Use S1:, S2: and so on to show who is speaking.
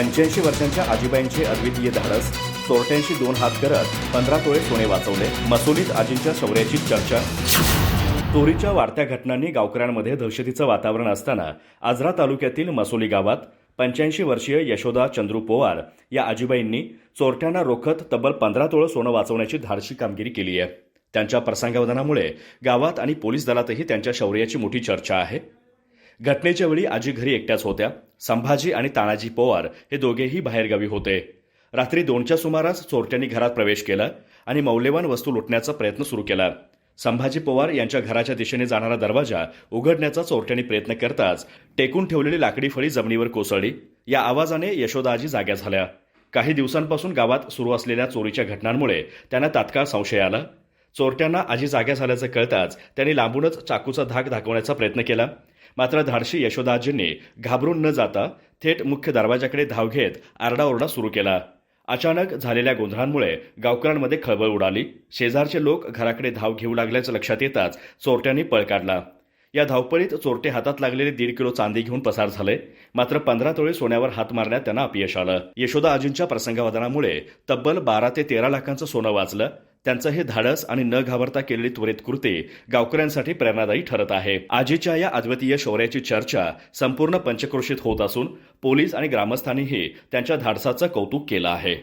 S1: पंच्याऐंशी वर्षांच्या आजीबाईंचे अद्वितीय धाडस चोरट्यांशी दोन हात करत पंधरा तोळे सोने वाचवले मसोलीत आजींच्या शौर्याची चर्चा. चोरीच्या वाढत्या घटनांनी गावकऱ्यांमध्ये दहशतीचं वातावरण असताना आजरा तालुक्यातील मसोली गावात पंच्याऐंशी वर्षीय यशोदा चंद्रू पोवार या आजीबाईंनी चोरट्यांना रोखत तब्बल पंधरा तोळं सोनं वाचवण्याची धाडशी कामगिरी केली आहे. त्यांच्या प्रसंगावधानामुळे गावात आणि पोलीस दलातही त्यांच्या शौर्याची मोठी चर्चा आहे. घटनेच्या वेळी आजी घरी एकट्याच होत्या. संभाजी आणि तानाजी पवार हे दोघेही बाहेरगावी होते. रात्री दोनच्या सुमारास चोरट्यांनी घरात प्रवेश केला आणि मौल्यवान वस्तू लुटण्याचा प्रयत्न सुरू केला. संभाजी पवार यांच्या घराच्या दिशेने जाणारा दरवाजा उघडण्याचा चोरट्यांनी प्रयत्न करताच टेकून ठेवलेली लाकडी फळी जमिनीवर कोसळली. या आवाजाने यशोदाजी जाग्या झाल्या. काही दिवसांपासून गावात सुरू असलेल्या चोरीच्या घटनांमुळे त्यांना तात्काळ संशय आला. चोरट्यांना आजी जाग्या झाल्याचं कळताच त्यांनी लांबूनच चाकूचा धाक दाखवण्याचा प्रयत्न केला. मात्र धाडशी यशोदाजींनी घाबरून न जाता थेट मुख्य दरवाजाकडे धाव घेत आरडाओरडा सुरू केला. अचानक झालेल्या गोंधळांमुळे गावकऱ्यांमध्ये खळबळ उडाली. शेजारचे लोक घराकडे धाव घेऊ लागल्याचं लक्षात येताच चोरट्यांनी पळ काढला. या धावपळीत चोरटे हातात लागलेले दीड किलो चांदी घेऊन पसार झाले. मात्र पंधरा तोळे सोन्यावर हात मारण्यात त्यांना अपयश आलं. यशोदा आजींच्या प्रसंगावधानामुळे तब्बल बारा ते तेरा लाखांचं सोनं वाचलं. त्यांचं हे धाडस आणि न घाबरता केलेली त्वरित कृती गावकऱ्यांसाठी प्रेरणादायी ठरत आहे. आजीच्या या अद्वितीय शौर्याची चर्चा संपूर्ण पंचक्रोशीत होत असून पोलीस आणि ग्रामस्थांनीही त्यांच्या धाडसाचं कौतुक केलं आहे.